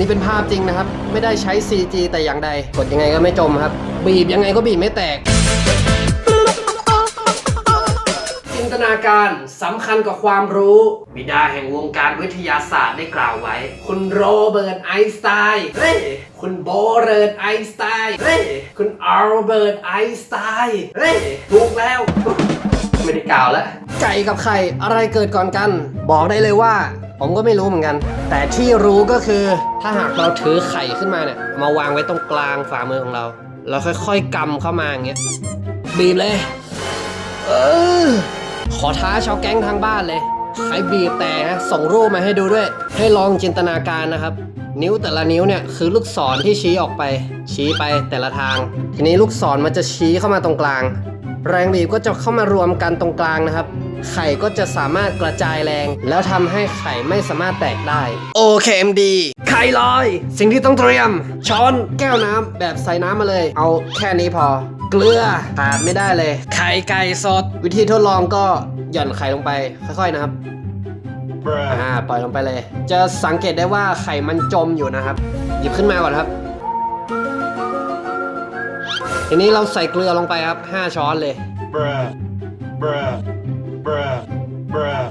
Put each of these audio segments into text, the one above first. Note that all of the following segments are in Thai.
นี่เป็นภาพจริงนะครับ ไม่ได้ใช้ CG แต่อย่างใด กดยังไงก็ไม่จมครับ บีบยังไงก็บีบไม่แตก จินตนาการสำคัญกว่าความรู้ บิดาแห่งวงการวิทยาศาสตร์ได้กล่าวไว้ คุณโรเบิร์ตไอน์สไตน์เฮ้ยคุณโบเริร์ตไอน์สไตน์เฮ้ยคุณอัลเบิร์ตไอน์สไตน์เฮ้ยถูกแล้ว ไม่ได้กล่าวแล้ว ไก่กับไข่อะไรเกิดก่อนกัน บอกได้เลยว่า ผมก็ไม่รู้เหมือนกัน แต่ที่รู้ก็คือถ้าหากเราถือไข่ขึ้นมาเนี่ยมาวางไว้ตรงกลางฝ่ามือของเราแล้วค่อยๆกำเข้ามาอย่างเงี้ยบีบเลย เออขอท้าชาวแก๊งทางบ้านเลยใครบีบแต่นะส่งรูปมาให้ดูด้วย ให้ลองจินตนาการนะครับ นิ้วแต่ละนิ้วเนี่ยคือลูกศรที่ชี้ออกไป ชี้ไปแต่ละทาง ทีนี้ลูกศรมันจะชี้เข้ามาตรงกลาง แรงบีบก็จะเข้ามารวมกันตรงกลางนะครับ ไข่ก็จะสามารถกระจายแรง แล้วทำให้ไข่ไม่สามารถแตกได้โอเค MD ไข่ลอย สิ่งที่ต้องเตรียม ช้อนแก้วน้ำแบบใส่น้ำมาเลย เอาแค่นี้พอ เกลือขาดไม่ได้เลย ไข่ไก่สด วิธีทดลองก็หย่อนไข่ลงไป ค่อยๆนะครับอ่าปล่อยลงไปเลย จะสังเกตได้ว่าไข่มันจมอยู่นะครับ หยิบขึ้นมาก่อนครับ ทีนี้เราใส่เกลือลงไปครับ 5 ช้อนเลย bruh, bruh, bruh,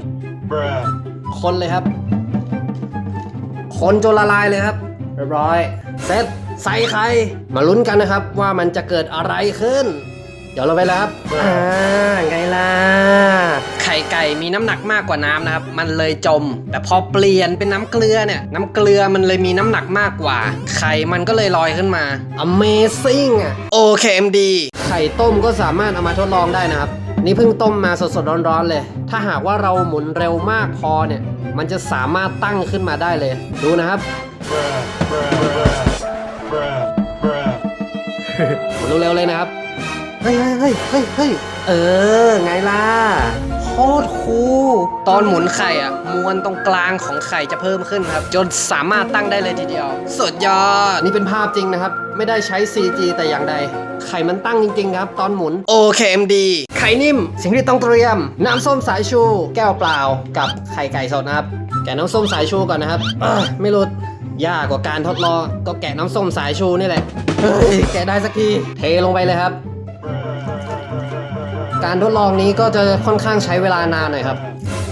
bruh, bruh. คนเลยครับ คนจนละลายเลยครับ เรียบร้อย เสร็จใส่ไข่มาลุ้นกันนะครับ ว่ามันจะเกิดอะไรขึ้น เดี๋ยวเราไปแล้วครับ อ่า ไงล่ะ ไข่ไก่มีน้ำหนักมากกว่าน้ำนะครับ มันเลยจม แต่พอเปลี่ยนเป็นน้ำเกลือเนี่ย น้ำเกลือมันเลยมีน้ำหนักมากกว่า ไข่มันก็เลยลอยขึ้นมา Amazing อะโอเค MD ไข่ต้มก็สามารถเอามาทดลองได้นะครับ นี่เพิ่งต้มมาสดๆร้อนๆเลย ถ้าหากว่าเราหมุนเร็วมากพอเนี่ย มันจะสามารถตั้งขึ้นมาได้เลย ดูนะครับ Bruh, bruh, bruh, bruh, bruh. หมุนเร็วๆเลยนะครับ เฮ้ยเฮ้ยเฮ้ยเฮ้ยเออ ไงล่ะโค ตรคูลตอนหมุนไข่อะมวลตรงกลางของไข่จะเพิ่มขึ้นครับ จนสามารถตั้งได้เลยทีเดียว สุดยอด นี่เป็นภาพจริงนะครับ ไม่ได้ใช้ CG แต่อย่างใด ไข่มันตั้งจริง ๆ ครับ ตอนหมุนโอเค MD ไข่นิ่ม สิ่งที่ต้องเตรียม น้ำส้มสายชู แก้วเปล่า กับไข่ไก่สดนะครับ แกะน้ำส้มสายชูก่อนนะครับเอ้ยไม่รู้ยากกว่าการทดลอง ก็แกะน้ำส้มสายชูนี่แหละเฮ้ยแกะได้สักที เทลงไปเลยครับ การทดลองนี้ก็จะค่อนข้างใช้เวลานานหน่อยครับ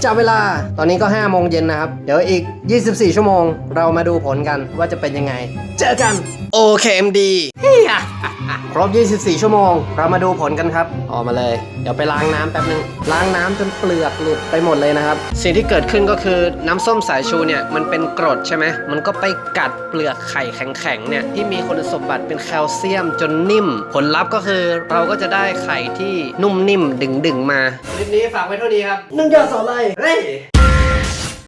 จับเวลาตอนนี้ก็5โมงเย็นนะครับ เดี๋ยวอีก 24 ชั่วโมง เรามาดูผลกันว่าจะเป็นยังไง เจอกันโอเฮีย เฮียครบ 24 ชั่วโมง เรามาดูผลกันครับ ออกมาเลย เดี๋ยวไปล้างน้ำแป๊บนึง ล้างน้ำจนเปลือกหลุดไปหมดเลยนะครับ สิ่งที่เกิดขึ้นก็คือน้ำส้มสายชูเนี่ยมันเป็นกรดใช่ไหม มันก็ไปกัดเปลือกไข่แข็งๆเนี่ยที่มีคุณสมบัติเป็นแคลเซียมจนนิ่ม ผลลัพธ์ก็คือเราก็จะได้ไข่ที่นุ่มนิ่มดึงๆมา คลิปนี้ฝากไว้เท่านี้ครับ นึ่งยอดสองไลเฮ้ย